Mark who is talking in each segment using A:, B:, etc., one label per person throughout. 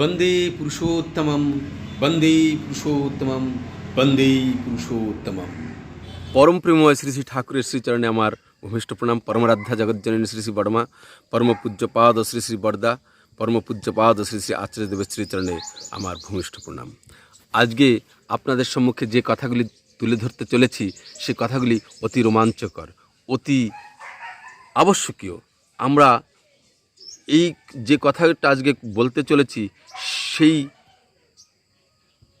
A: বন্দে পুরুষোত্তমম বন্দে পুরুষোত্তমম বন্দে পুরুষোত্তমম। পরম প্রেমময় শ্রী শ্রী ঠাকুরের শ্রীচরণে আমার ভূমিষ্ঠ প্রণাম। পরমরাধ্যা জগজ্জননী শ্রী শ্রী বর্মা পরম পূজ্যপাদ শ্রী শ্রী বরদা পরম পূজ্যপাদ শ্রী শ্রী আচার্যদেবের শ্রীচরণে আমার ভূমিষ্ঠ প্রণাম। আজকে আপনাদের সম্মুখে যে কথাগুলি তুলে ধরতে চলেছি, সে কথাগুলি অতি রোমাঞ্চকর, অতি আবশ্যকীয়। আমরা এই যে কথাটা আজকে বলতে চলেছি, সেই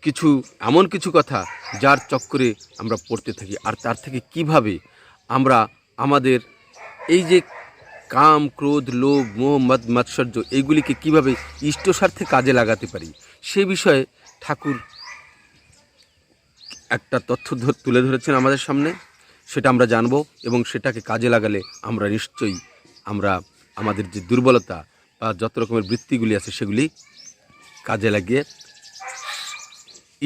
A: কিছু, এমন কিছু কথা যার চক্করে আমরা পড়তে থাকি। আর তার থেকে কীভাবে আমরা আমাদের এই যে কাম, ক্রোধ, লোভ, মোহ, মদ, মাৎসর্য, এইগুলিকে কীভাবে ইষ্ট স্বার্থে কাজে লাগাতে পারি, সে বিষয়ে ঠাকুর একটা তথ্য তুলে ধরেছেন আমাদের সামনে। সেটা আমরা জানব এবং সেটাকে কাজে লাগালে আমরা নিশ্চয়ই আমরা আমাদের যে দুর্বলতা বা যত রকমের বৃত্তিগুলি আছে সেগুলি কাজে লাগিয়ে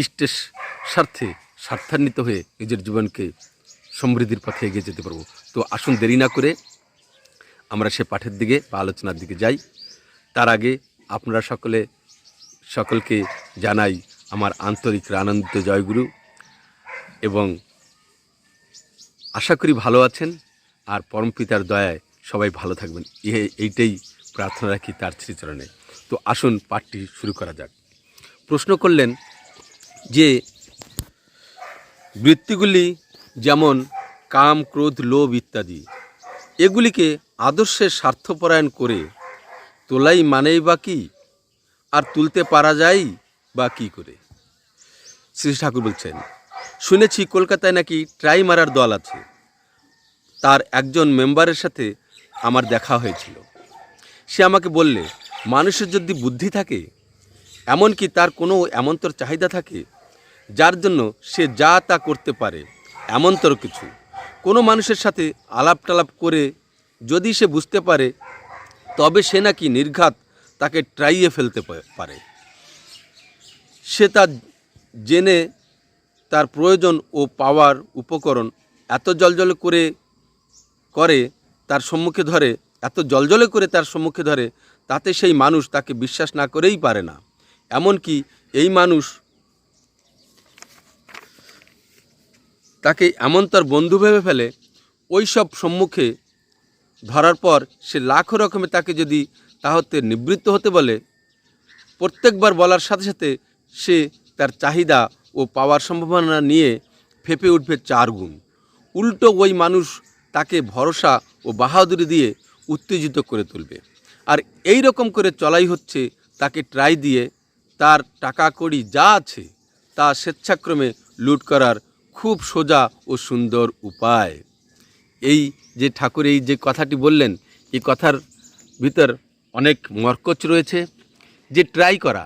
A: ইষ্টের স্বার্থে স্বার্থান্বিত হয়ে নিজের জীবনকে সমৃদ্ধির পথে এগিয়ে যেতে পারব। তো আসুন দেরি না করে আমরা সে পাঠের দিকে বা আলোচনার দিকে যাই। তার আগে আপনারা সকলে, সকলকে জানাই আমার আন্তরিক আনন্দিত জয়গুরু এবং আশা করি ভালো আছেন। আর পরমপিতার দয়ায় সবাই ভালো থাকবেন। এইটাই প্রার্থনা রাখি তার শ্রীচরণে। তো আসুন, পাঠটি শুরু করা যাক। প্রশ্ন করলেন যে, বৃত্তিগুলি যেমন কাম, ক্রোধ, লোভ ইত্যাদি, এগুলিকে আদর্শের স্বার্থপরায়ণ করে তোলাই মানেই বা কি? আর তুলতে পারা যায় বা কি করে? শ্রী ঠাকুর বলছেন, শুনেছি কলকাতায় নাকি ট্রাই মারার দল আছে। তার একজন মেম্বারের সাথে আমার দেখা হয়েছিল। সে আমাকে বললে, মানুষের যদি বুদ্ধি থাকে, এমনকি তার কোনো এমন্তর চাহিদা থাকে, যার জন্য সে যা তা করতে পারে, এমন্তর কিছু, কোনো মানুষের সাথে আলাপ টালাপ করে যদি সে বুঝতে পারে, তবে সে নাকি নির্ঘাত তাকে ট্রাইয়ে ফেলতে পারে। সে তা জেনে তার প্রয়োজন ও পাওয়ার উপকরণ এত জলজলে করে করে তার সম্মুখে ধরে, এত জলজলে করে তার সম্মুখে ধরে, তাতে সেই মানুষ তাকে বিশ্বাস না করেই পারে না। এমনকি এই মানুষ তাকে এমন তার বন্ধু ভেবে ফেলে, ওই সব সম্মুখে ধরার পর সে লাখো রকমে তাকে যদি তা হতে নিবৃত্ত হতে বলে, প্রত্যেকবার বলার সাথে সাথে সে তার চাহিদা ও পাওয়ার সম্ভাবনা নিয়ে ফেপে উঠবে চার গুণ। উল্টো ওই মানুষ তাকে ভরসা ও বাহাদুরি দিয়ে উত্তেজিত করে তুলবে। আর এই রকম করে চলাই হচ্ছে, তাকে ট্রাই দিয়ে তার টাকা কড়ি যা আছে তা স্বেচ্ছাক্রমে লুট করার খুব সোজা ও সুন্দর উপায়। এই যে ঠাকুর, এই যে কথাটি বললেন, এই কথার ভিতর অনেক মর্কচ রয়েছে। যে ট্রাই করা,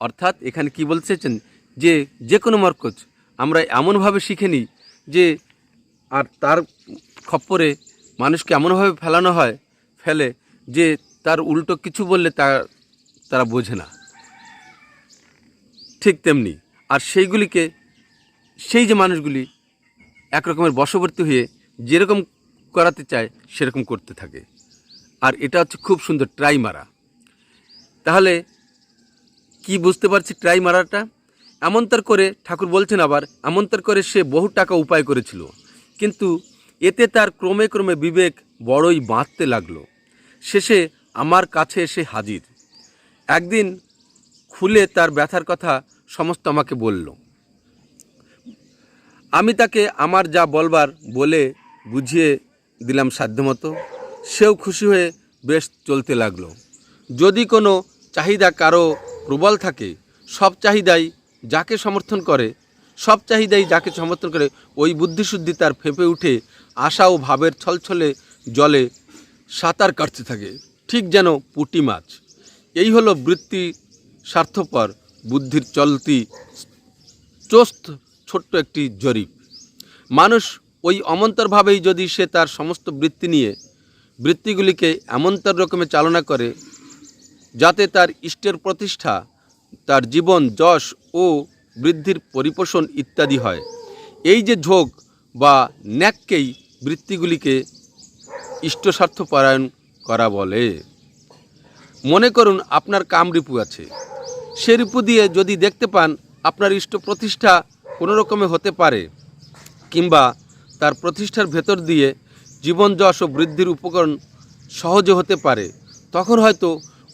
A: অর্থাৎ এখানে কি বলছেন যে যে কোনো মর্কচ, আমরা এমনভাবে শিখে নিই যে, আর তার খপ্পরে মানুষকে এমনভাবে ফেলানো হয়, ফেলে যে তার উল্টো কিছু বললে তা, তারা বোঝে না। ঠিক তেমনি, আর সেইগুলিকে, সেই যে মানুষগুলি এক রকমের বশবর্তী হয়ে যেরকম করাতে চায়, সেরকম করতে থাকে। আর এটা হচ্ছে খুব সুন্দর ট্রাই মারা। তাহলে কি বুঝতে পারছি ট্রাই মারাটা? এমনতার করে ঠাকুর বলছেন আবার এমনতার করে সে বহু টাকা উপায় করেছিল। কিন্তু এতে তার ক্রমে ক্রমে বিবেক বড়ই বাঁধতে লাগল। শেষে আমার কাছে এসে হাজির। একদিন খুলে তার ব্যথার কথা সমস্ত আমাকে বলল। আমি তাকে আমার যা বলবার বলে বুঝিয়ে দিলাম সাধ্যমতো। সেও খুশি হয়ে বেশ চলতে লাগল। যদি কোনো চাহিদা কারও প্রবল থাকে, সব চাহিদাই যাকে সমর্থন করে সব চাহিদাই যাকে সমর্থন করে, ওই বুদ্ধিশুদ্ধি তার ফেঁপে উঠে, আশা ও ভাবের ছলছলে জলে সাঁতার কাটতে থাকে। ঠিক যেন পুঁটি মাছ। এই হলো বৃত্তি স্বার্থপর, বুদ্ধির চলতি চোস্ত ছোট্ট একটি জরিপ। মানুষ ওই অমন্তরভাবেই যদি সে তার সমস্ত বৃত্তি নিয়ে, বৃত্তিগুলিকে এমনতর রকমে চালনা করে, যাতে তার ইষ্টের প্রতিষ্ঠা, তার জীবন, যশ ও বৃদ্ধির পরিপোষণ ইত্যাদি হয়। এই যে ঝোঁক বা ন্যাককেই বৃত্তিগুলিকে ইষ্টস্বার্থ পরায়ণ করা বলে। মনে করুন আপনার কামরিপু আছে। সে রিপু দিয়ে যদি দেখতে পান আপনার ইষ্ট প্রতিষ্ঠা কোনো রকমে হতে পারে কিংবা তার প্রতিষ্ঠার ভেতর দিয়ে জীবন যশ ও বৃদ্ধির উপকরণ সহজে হতে পারে, তখন হয়তো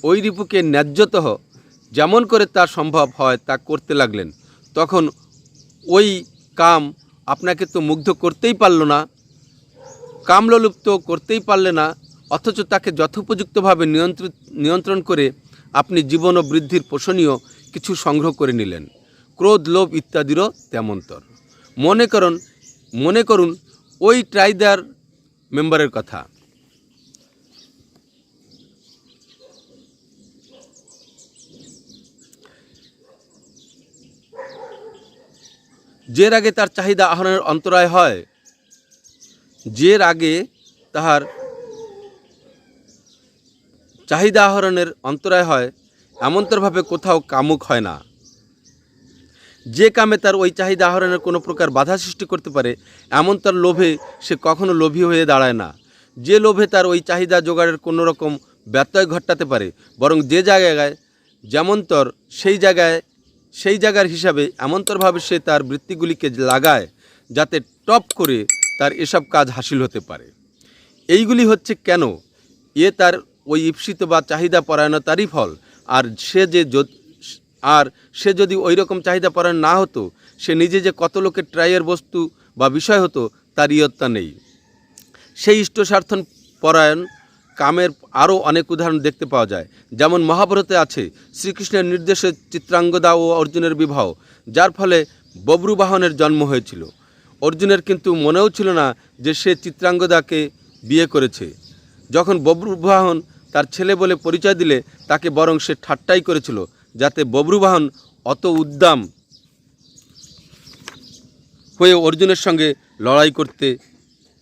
A: ওই রিপুকে ন্যায্যতঃ যেমন করে তা সম্ভব হয় তা করতে লাগলেন। তখন ওই কাম আপনাকে তো মুগ্ধ করতেই পারল না, কামললুপ্ত করতেই পারলে না, অথচ তাকে যথোপযুক্তভাবে নিয়ন্ত্রিত নিয়ন্ত্রণ করে আপনি জীবন ও বৃদ্ধির পোষণীয় কিছু সংগ্রহ করে নিলেন। ক্রোধ, লোভ ইত্যাদিরও তেমন্তর মনে করুন মনে করুন, ওই ট্রাইদার মেম্বারের কথা। যে আগে তার চাহিদা আহরণের অন্তরায় হয়, যে আগে তাহার চাহিদা আহরণের অন্তরায় হয়, এমনতরভাবে কোথাও কামুক হয় না। যে কামে তার ওই চাহিদা আহরণের কোনো প্রকার বাধা সৃষ্টি করতে পারে, এমন তার লোভে সে কখনো লোভী হয়ে দাঁড়ায় না। যে লোভে তার ওই চাহিদা জোগাড়ের কোনো রকম ব্যত্যয় ঘটাতে পারে, বরং যে জায়গায় যেমনতর সেই জায়গায় সেই জায়গার হিসাবে এমনতরভাবে সে তার বৃত্তিগুলিকে লাগায় যাতে টপ করে তার এসব কাজ হাসিল হতে পারে। এইগুলি হচ্ছে কেন? এ তার ওই ঈপ্সিত বা চাহিদা পরায়ণতারই ফল। আর সে যে আর সে যদি ওই রকম চাহিদা পরায়ণ না হতো, সে নিজে যে কত লোকের ট্রাইয়ের বস্তু বা বিষয় হতো তার ইয়ত্তা নেই। সেই ইষ্টস্বার্থন পরায়ণ কামের আরও অনেক উদাহরণ দেখতে পাওয়া যায়। যেমন মহাভারতে আছে, শ্রীকৃষ্ণের নির্দেশে চিত্রাঙ্গদা ও অর্জুনের বিবাহ, যার ফলে বব্রুবাহনের জন্ম হয়েছিল। অর্জুনের কিন্তু মনেও ছিল না যে সে চিত্রাঙ্গদাকে বিয়ে করেছে। যখন বব্রুবাহন তার ছেলে বলে পরিচয় দিলে, তাকে বরং সে ঠাট্টাই করেছিল, যাতে বব্রুবাহন অত উদ্দাম হয়ে অর্জুনের সঙ্গে লড়াই করতে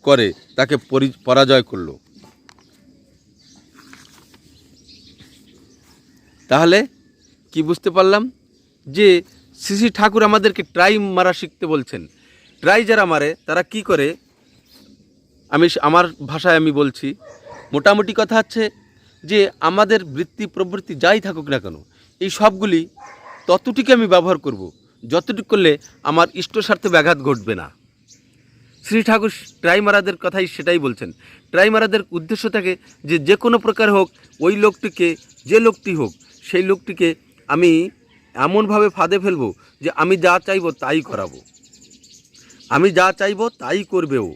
A: করে, তাকে পরি- পরাজয় করল। তাহলে কি বুঝতে পারলাম? যে শ্রী ঠাকুর আমাদেরকে ট্রাই মারা শিখতে বলছেন। ট্রাই যারা মারে, তারা কি করে? আমি আমার ভাষায় আমি বলছি, মোটামুটি কথা হচ্ছে যে আমাদের বৃত্তি প্রবৃত্তি যাই থাকুক না কেন, এই সবগুলি ততটুকু আমি ব্যবহার করব, যতটুকু করলে আমার ইষ্ট স্বার্থে ব্যাঘাত ঘটবে না। শ্রী ঠাকুর ট্রাইমারাদের কথাই সেটাই বলছেন। ট্রাইমারাদের উদ্দেশ্য থাকে যে যে কোনো প্রকার হোক, ওই লোকটিকে, যে লোকটি হোক সেই লোকটিকে আমি এমনভাবে ফাঁদে ফেলব যে আমি যা চাইব তাই করাবো। আমি যা চাইব তাই করবেও।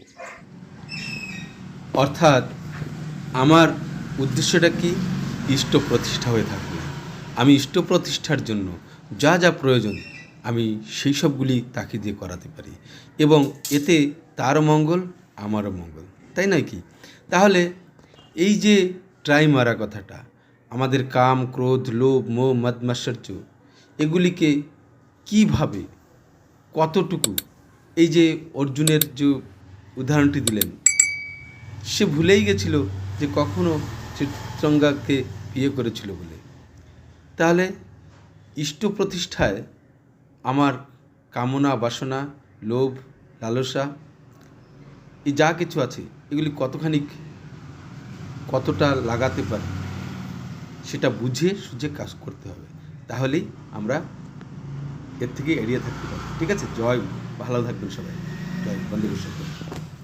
A: অর্থাৎ আমার উদ্দেশ্যটা কি? ইষ্ট প্রতিষ্ঠা হয়ে থাকবে। আমি ইষ্ট প্রতিষ্ঠার জন্য যা যা প্রয়োজন আমি সেই সবগুলি তাকে দিয়ে করাতে পারি এবং এতে তারও মঙ্গল, আমারও মঙ্গল। তাই নয় কি? তাহলে এই যে ট্রাই মারা কথাটা আমাদের কাম, ক্রোধ, লোভ, মোহ মদমাশ্চর্য এগুলিকে কীভাবে, কতটুকু, এই যে অর্জুনের যে উদাহরণটি দিলেন, সে ভুলেই গেছিল যে কখনো চিত্রঙ্গাকে বিয়ে করেছিল বলে। তাহলে ইষ্ট প্রতিষ্ঠায় আমার কামনা, বাসনা, লোভ, লালসা, এই যা কিছু আছে, এগুলি কতখানি কতটা লাগাতে পারে? সেটা বুঝে সুঝে কাজ করতে হবে। তাহলেই আমরা এর থেকে এড়িয়ে থাকতে পারি। ঠিক আছে? জয়। ভালো থাকবেন সবাই। জয়। বন্ধু